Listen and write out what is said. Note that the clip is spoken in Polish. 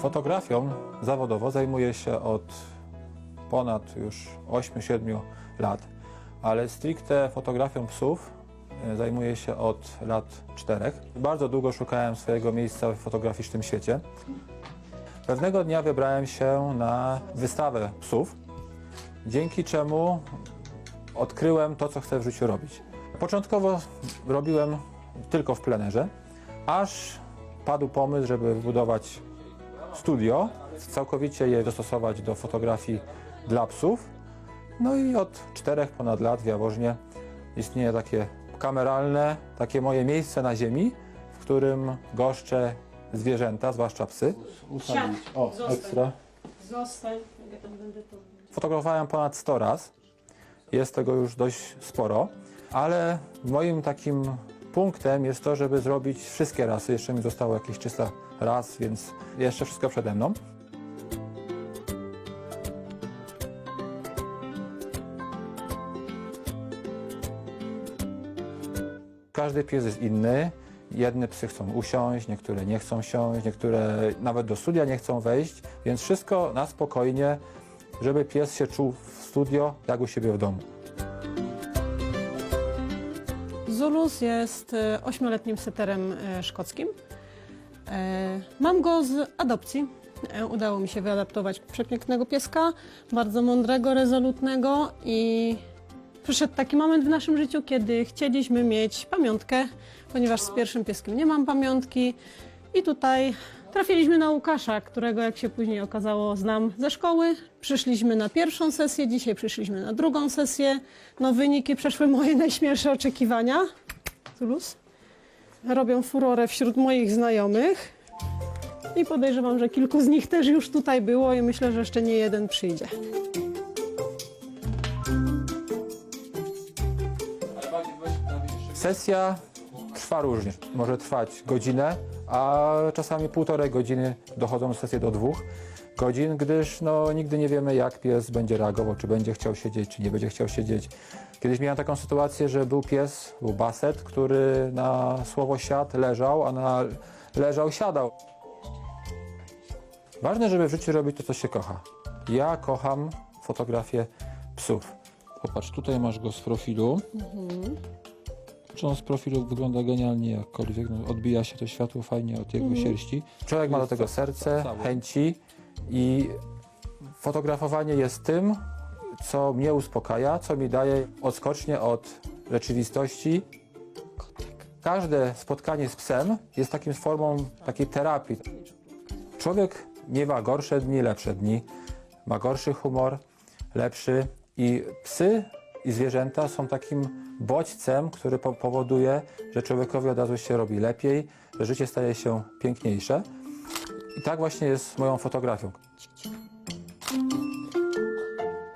Fotografią zawodowo zajmuję się od ponad już 8-7 lat, ale stricte fotografią psów zajmuję się od lat 4. Bardzo długo szukałem swojego miejsca w fotograficznym świecie. Pewnego dnia wybrałem się na wystawę psów, dzięki czemu odkryłem to, co chcę w życiu robić. Początkowo robiłem tylko w plenerze, aż padł pomysł, żeby wybudować studio, całkowicie je dostosować do fotografii dla psów. No i od czterech ponad lat w Jaworznie istnieje takie kameralne, takie moje miejsce na ziemi, w którym goszczę zwierzęta, zwłaszcza psy. Usadzić. O, Zostań. ekstra. Zostań, ja tam będę to... Fotografowałem ponad 100 raz. Jest tego już dość sporo, ale moim takim punktem jest to, żeby zrobić wszystkie rasy. Jeszcze mi zostało jakieś 300 raz, więc jeszcze wszystko przede mną. Każdy pies jest inny. Jedne psy chcą usiąść, niektóre nie chcą siąść, niektóre nawet do studia nie chcą wejść, więc wszystko na spokojnie, żeby pies się czuł w studio jak u siebie w domu. Zulus jest e, ośmioletnim seterem e, szkockim. E, Mam go z adopcji. Udało mi się wyadaptować przepięknego pieska, bardzo mądrego, rezolutnego i przyszedł taki moment w naszym życiu, kiedy chcieliśmy mieć pamiątkę, ponieważ z pierwszym pieskiem nie mam pamiątki i tutaj trafiliśmy na Łukasza, którego jak się później okazało znam ze szkoły. Przyszliśmy na pierwszą sesję, dzisiaj przyszliśmy na drugą sesję. No wyniki przeszły moje najśmielsze oczekiwania. Tulus. Robią furorę wśród moich znajomych. I podejrzewam, że kilku z nich też już tutaj było i myślę, że jeszcze nie jeden przyjdzie. Sesja trwa różnie. Może trwać godzinę, a czasami półtorej godziny dochodzą sesje do dwóch godzin, gdyż no, nigdy nie wiemy, jak pies będzie reagował, czy będzie chciał siedzieć, czy nie będzie chciał siedzieć. Kiedyś miałem taką sytuację, że był pies, był baset, który na słowo siad leżał, a na leżał siadał. Ważne, żeby w życiu robić to, co się kocha. Ja kocham fotografię psów. Popatrz, tutaj masz go z profilu. Czy on z profilu wygląda genialnie jakkolwiek, no, odbija się to światło fajnie od jego sierści. Człowiek ma do tego serce, chęci i fotografowanie jest tym, co mnie uspokaja, co mi daje odskocznie od rzeczywistości. Każde spotkanie z psem jest takim formą takiej terapii. Człowiek miewa gorsze dni, lepsze dni, ma gorszy humor, lepszy i psy i zwierzęta są takim bodźcem, który po- powoduje, że człowiekowi od razu się robi lepiej, że życie staje się piękniejsze. I tak właśnie jest z moją fotografią.